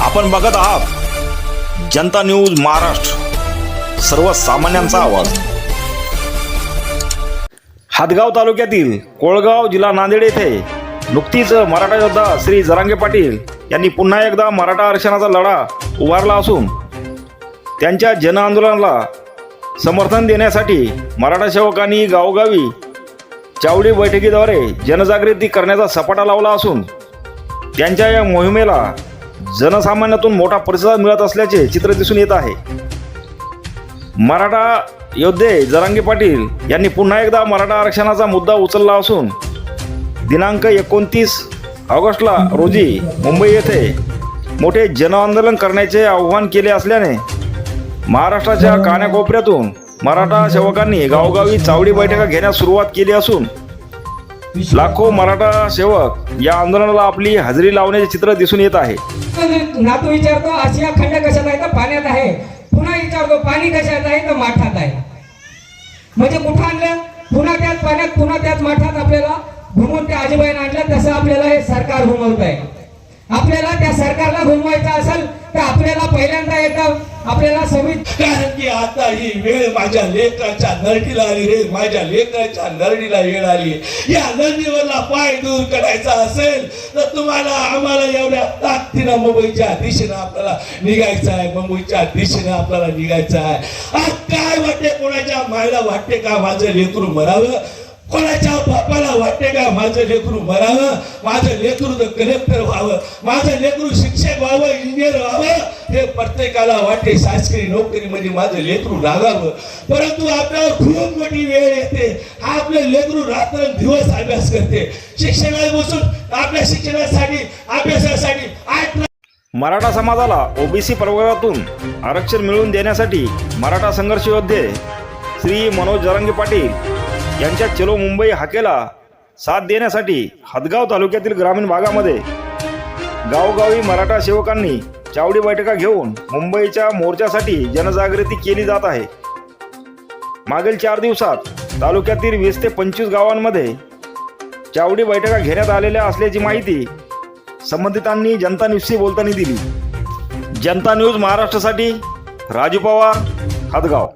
आपण बघत आहात जनता न्यूज महाराष्ट्र. सर्वसामान्यांचा आवाज. हातगाव तालुक्यातील कोळगाव जिल्हा नांदेड येथे नुकतीच मराठा योद्धा श्री जरांगे पाटील यांनी पुन्हा एकदा मराठा आरक्षणाचा लढा उभारला असून त्यांच्या जन आंदोलनाला समर्थन देण्यासाठी मराठा सेवकांनी गावोगावी चावडी बैठकीद्वारे जनजागृती करण्याचा सपाटा लावला असून त्यांच्या या मोहिमेला जनसामान्यातून मोठा प्रतिसाद मिळत असल्याचे चित्र दिसून येत आहे. मराठा योद्धे जरांगे पाटील यांनी पुन्हा एकदा मराठा आरक्षणाचा मुद्दा उचलला असून दिनांक एकोणतीस ऑगस्टला रोजी मुंबई येथे मोठे जनआंदोलन करण्याचे आव्हान केले असल्याने महाराष्ट्राच्या कानाकोपऱ्यातून मराठा सेवकांनी गावोगावी चावडी बैठका घेण्यास सुरुवात केली असून लाखो मराठा सेवक या आंदोलनाला आपली हजेरी लावण्याचे चित्र दिसून येत आहे. नातू विचारतो आशिया खंड कशात आहे? तर पाण्यात आहे. पुन्हा विचारतो पाणी कशात आहे? तर माठात आहे. म्हणजे कुठं आणलं? पुन्हा त्याच पाण्यात पुन्हा त्याच माठात आपल्याला घुमून त्या आजीबाईने आणलं. तसं आपल्याला हे सरकार घुमवत आहे आपल्याला त्या सरकारला घुमवायचं असेल तर आपल्याला पहिल्यांदा एकदा आपल्याला संविधान कारण की आता ही वेळ माझ्या लेकराच्या नरडीला आली रे. माझ्या लेकराच्या नरडीला वेळ आली. या नरडीवरला पाय दूर करायचा असेल तर तुम्हाला आम्हाला एवढ्या ताकदीनं मुंबईच्या दिशेनं आपल्याला निघायचं आहे. मुंबईच्या दिशेनं आपल्याला निघायचं आहे. आज काय वाटते कोणाच्या मायला वाटते का माझं लेकरू मरावं? कोणाच्या बापाला वाटते का माझं लेकरू मरावं? माझं लेकरू कलेक्टर व्हावं. माझं लेकरू शिक्षक व्हावं इंजिनियर व्हावं. हे प्रत्येकाला वाटते शासकीय नोकरीमध्ये माझं लेकरू लागावं परंतु आपल्यावर खूप मोठी वेळ येते. हा आपलं लेकरू रात्र दिवस अभ्यास करते. शिक्षणात बसून आपल्या शिक्षणासाठी अभ्यासासाठी आठ मराठा समाजाला ओबीसी प्रवर्गातून आरक्षण मिळवून देण्यासाठी मराठा संघर्ष योद्धे श्री मनोज जरांगे पाटील यांच्या चलो मुंबई हाकेला साथ देण्यासाठी हदगाव तालुक्यातील ग्रामीण भागामध्ये गावगावी मराठा सेवकांनी चावडी बैठका घेऊन मुंबईच्या मोर्चासाठी जनजागृती केली जात आहे. मागील चार दिवसात तालुक्यातील वीस ते पंचवीस गावांमध्ये चावडी बैठका घेण्यात आलेल्या असल्याची माहिती संबंधितांनी जनता न्यूजशी बोलताना दिली. जनता न्यूज महाराष्ट्रासाठी राजू पवार हदगाव